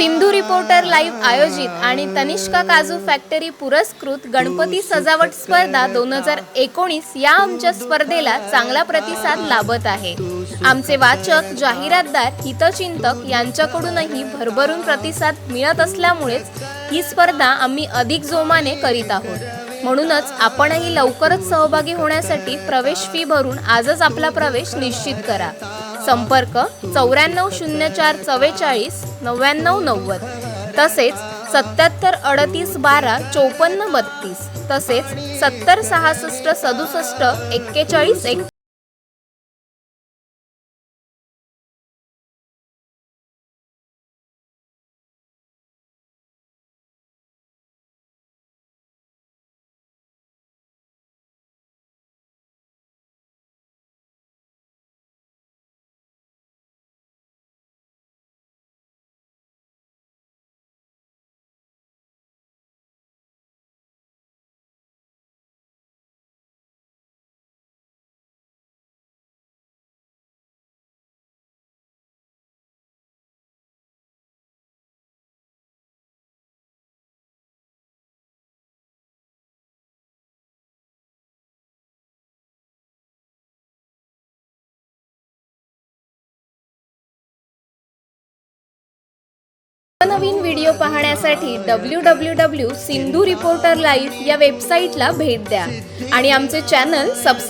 Sindhu reporter live आयोजित आणि तनिष्का काजू फॅक्टरी पुरस्कृत गणपती सजावट स्पर्धा दोन हजार एकोणीस या आमच्या स्पर्धेला चांगला प्रतिसाद लाभत आहे. आमचे वाचक जाहिरातदार हितचिंतक यांच्याकडूनही भरभरून प्रतिसाद मिळत असल्यामुळेच ही स्पर्धा आम्ही अधिक जोमाने करीत आहोत. म्हणूनच आपणही लवकरच सहभागी होण्यासाठी प्रवेश फी भरून आजच आपला प्रवेश निश्चित करा. संपर्क चौऱ्याण्णव शून्य चार चव्वेचाळीस नव्याण्णव नव्वद. तसेच सत्याहत्तर अडतीस बारा चोपन्न बत्तीस. तसेच सत्तर सहासष्ट सदुसष्ट एक्केचाळीस एक. नवनवीन व्हिडिओ पाहण्यासाठी W W W Sindhu reporter live या वेबसाईटला भेट द्या. आणि आमचे चॅनल सबस्क्राईब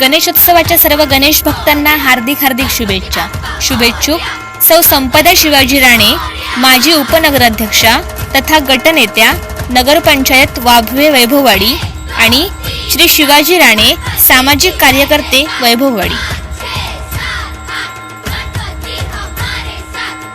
गणेशोत्सवाच्या सर्व गणेश भक्तांना हार्दिक हार्दिक शुभेच्छा. शुभेच्छुक. सौ संपदा शिवाजी राणे माजी उपनगराध्यक्षा तथा गटनेत्या नगरपंचायत वाभवे वैभववाडी आणि श्री शिवाजी राणे सामाजिक कार्यकर्ते वैभववाडी.